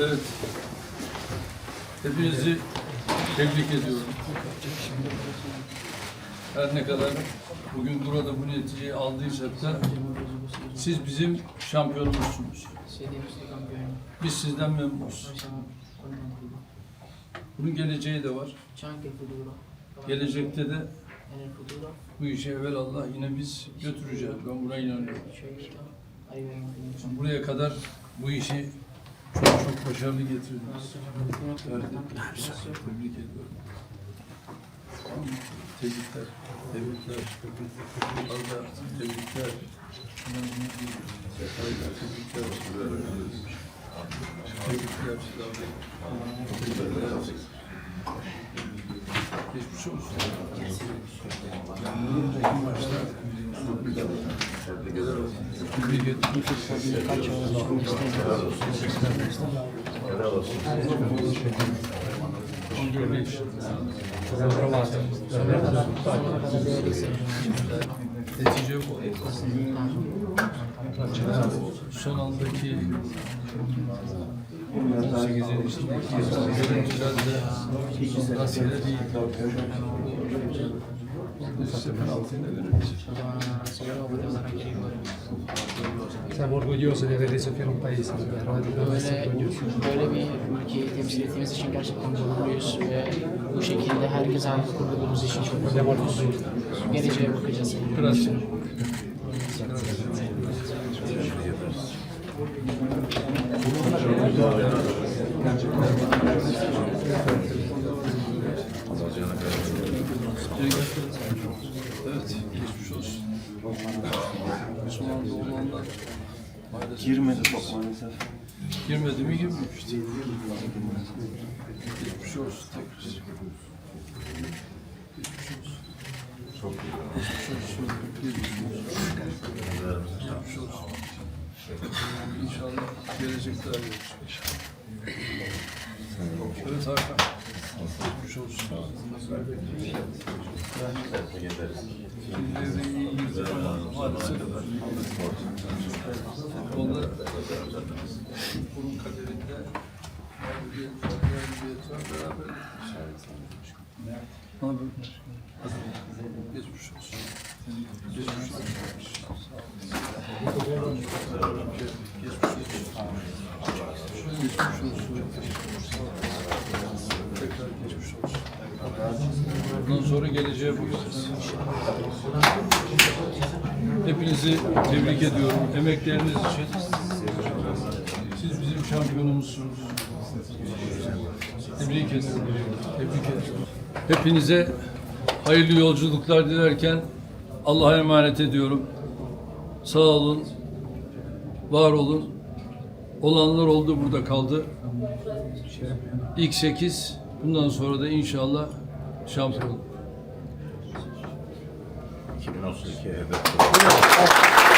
Evet. Hepinizi tebrik ediyorum. Her ne kadar bugün burada bu neticeyi aldıysak da siz bizim şampiyonumuzsunuz. Biz sizden memnunuz. Bunun geleceği de var. Gelecekte de bu işi evvelallah yine biz götüreceğiz. Ben buna inanıyorum. Buraya kadar bu işi çok çok başarılı getirdiniz. fondo. Tebrik ediyorum. Tebrikler. Tebrikler. Allah tebrikler. Tebrikler. Tebrikler. Tebrikler. Geçmiş olsun. En başta. Netice bu. Son andaki 18'in içindeki görüntüler de rastgele değil. Size penaltıyı da veririz. Se Siamo orgogliosi di aver reso fiero un paese, Böyle, orgogliosi. böyle bir ülkeyi temsil ettiğimiz için gerçekten gururluyuz ve bu şekilde herkese ait kurduğumuz için çok mutluyuz. Geleceğe bakacağız. Biraz Evet, geçmiş olsun. Olanlar maalesef Girmedi top maalesef. girmedi mi girmemişti. Geçmiş olsun tekrar. Çok Geçmiş olsun. İnşallah gelecek daha iyi olacak. Evet Hakan. Geçmiş olsun. Şimdi maalesef futbolda bunun kaderinde beraber. Geçmiş olsun. Geçmiş olsun. Geçmiş olsun. Geçmiş olsun. Tekrar geçmiş olsun. Bundan sonra geleceğe bakacağız. Hepinizi tebrik ediyorum. Emekleriniz için. Siz bizim şampiyonumuzsunuz. Tebrik ediyorum. Tebrik ediyorum. Hepinize hayırlı yolculuklar dilerken Allah'a emanet ediyorum. Sağ olun. Var olun. Olanlar oldu burada kaldı. İlk sekiz. Bundan sonra da inşallah şampiyon. 2032 hedef.